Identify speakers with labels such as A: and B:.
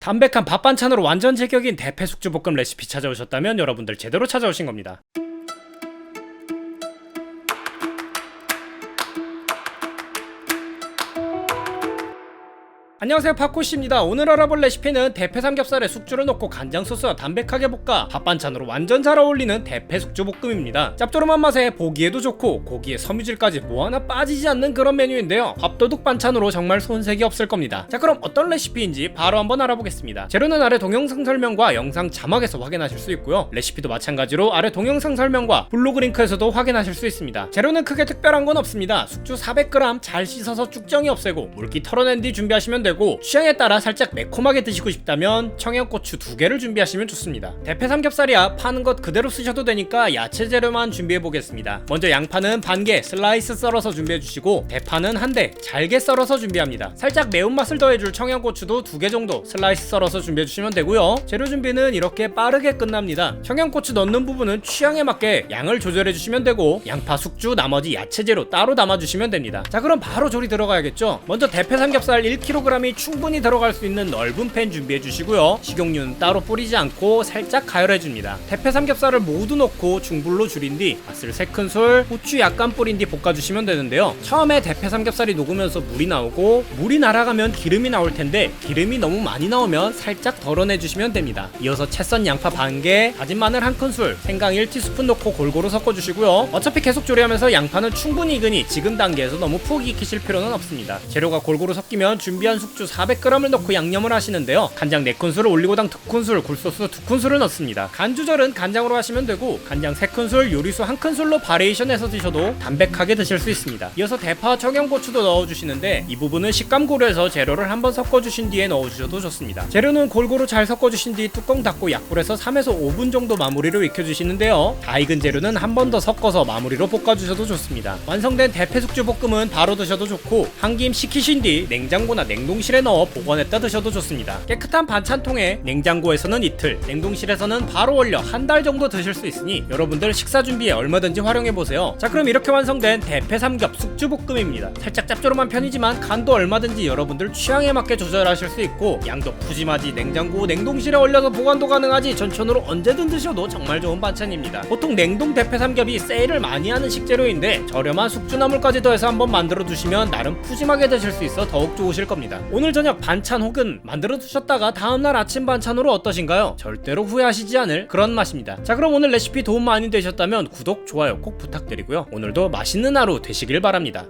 A: 담백한 밥 반찬으로 완전 제격인 대패 숙주볶음 레시피 찾아오셨다면 여러분들 제대로 찾아오신 겁니다. 안녕하세요 파코씨입니다. 오늘 알아볼 레시피는 대패 삼겹살에 숙주를 넣고 간장 소스와 담백하게 볶아 밥 반찬으로 완전 잘 어울리는 대패 숙주 볶음입니다. 짭조름한 맛에 보기에도 좋고 고기의 섬유질까지 뭐 하나 빠지지 않는 그런 메뉴인데요. 밥도둑 반찬으로 정말 손색이 없을 겁니다. 자 그럼 어떤 레시피인지 바로 한번 알아보겠습니다. 재료는 아래 동영상 설명과 영상 자막에서 확인하실 수 있고요. 레시피도 마찬가지로 아래 동영상 설명과 블로그 링크에서도 확인하실 수 있습니다. 재료는 크게 특별한 건 없습니다. 숙주 400g 잘 씻어서 쭉정이 없애고 물기 털어낸 뒤 준비하시면 되고 취향에 따라 살짝 매콤하게 드시고 싶다면 청양고추 두 개를 준비하시면 좋습니다. 대패 삼겹살이야 파는 것 그대로 쓰셔도 되니까 야채 재료만 준비해 보겠습니다. 먼저 양파는 반 개 슬라이스 썰어서 준비해 주시고 대파는 한 대 잘게 썰어서 준비합니다. 살짝 매운맛을 더해줄 청양고추도 두 개 정도 슬라이스 썰어서 준비해 주시면 되고요. 재료 준비는 이렇게 빠르게 끝납니다. 청양고추 넣는 부분은 취향에 맞게 양을 조절해 주시면 되고 양파, 숙주, 나머지 야채 재료 따로 담아 주시면 됩니다. 자 그럼 바로 조리 들어가야겠죠? 먼저 대패 삼겹살 1kg 이 충분히 들어갈 수 있는 넓은 팬 준비해 주시고요. 식용유는 따로 뿌리지 않고 살짝 가열해 줍니다. 대패 삼겹살을 모두 넣고 중불로 줄인 뒤 맛을 3큰술, 후추 약간 뿌린 뒤 볶아 주시면 되는데요. 처음에 대패 삼겹살이 녹으면서 물이 나오고 물이 날아가면 기름이 나올 텐데 기름이 너무 많이 나오면 살짝 덜어내 주시면 됩니다. 이어서 채 썬 양파 반 개, 다진 마늘 한 큰술, 생강 1티스푼 넣고 골고루 섞어 주시고요. 어차피 계속 조리하면서 양파는 충분히 익으니 지금 단계에서 너무 푹 익히실 필요는 없습니다. 재료가 골고루 섞이면 준비한 숙주 400g을 넣고 양념을 하시는데요. 간장 4큰술을 올리고당 2큰술, 굴소스 2큰술을 넣습니다. 간 조절은 간장으로 하시면 되고 간장 3큰술, 요리수 1큰술로 바리에이션해서 드셔도 담백하게 드실 수 있습니다. 이어서 대파와 청양고추도 넣어주시는데 이 부분은 식감 고려해서 재료를 한번 섞어주신 뒤에 넣어주셔도 좋습니다. 재료는 골고루 잘 섞어주신 뒤 뚜껑 닫고 약불에서 3에서 5분 정도 마무리로 익혀주시는데요. 다 익은 재료는 한 번 더 섞어서 마무리로 볶아주셔도 좋습니다. 완성된 대패 숙주 볶음은 바로 드셔도 좋고 한 김 식히신 뒤 냉장고나 냉동 실에 넣어 보관했다 드셔도 좋습니다. 깨끗한 반찬통에 냉장고에서는 이틀, 냉동실에서는 바로 올려 한 달 정도 드실 수 있으니 여러분들 식사 준비에 얼마든지 활용해 보세요. 자 그럼 이렇게 완성된 대패 삼겹 숙주 볶음입니다. 살짝 짭조름한 편이지만 간도 얼마든지 여러분들 취향에 맞게 조절하실 수 있고 양도 푸짐하지 냉장고 냉동실에 얼려서 보관도 가능하지 전천으로 언제든 드셔도 정말 좋은 반찬입니다. 보통 냉동 대패 삼겹이 세일을 많이 하는 식재료인데 저렴한 숙주나물까지 더해서 한번 만들어 두시면 나름 푸짐하게 드실 수 있어 더욱 좋으실 겁 오늘 저녁 반찬 혹은 만들어 두셨다가 다음날 아침 반찬으로 어떠신가요? 절대로 후회하시지 않을 그런 맛입니다. 자 그럼 오늘 레시피 도움 많이 되셨다면 구독, 좋아요 꼭 부탁드리고요. 오늘도 맛있는 하루 되시길 바랍니다.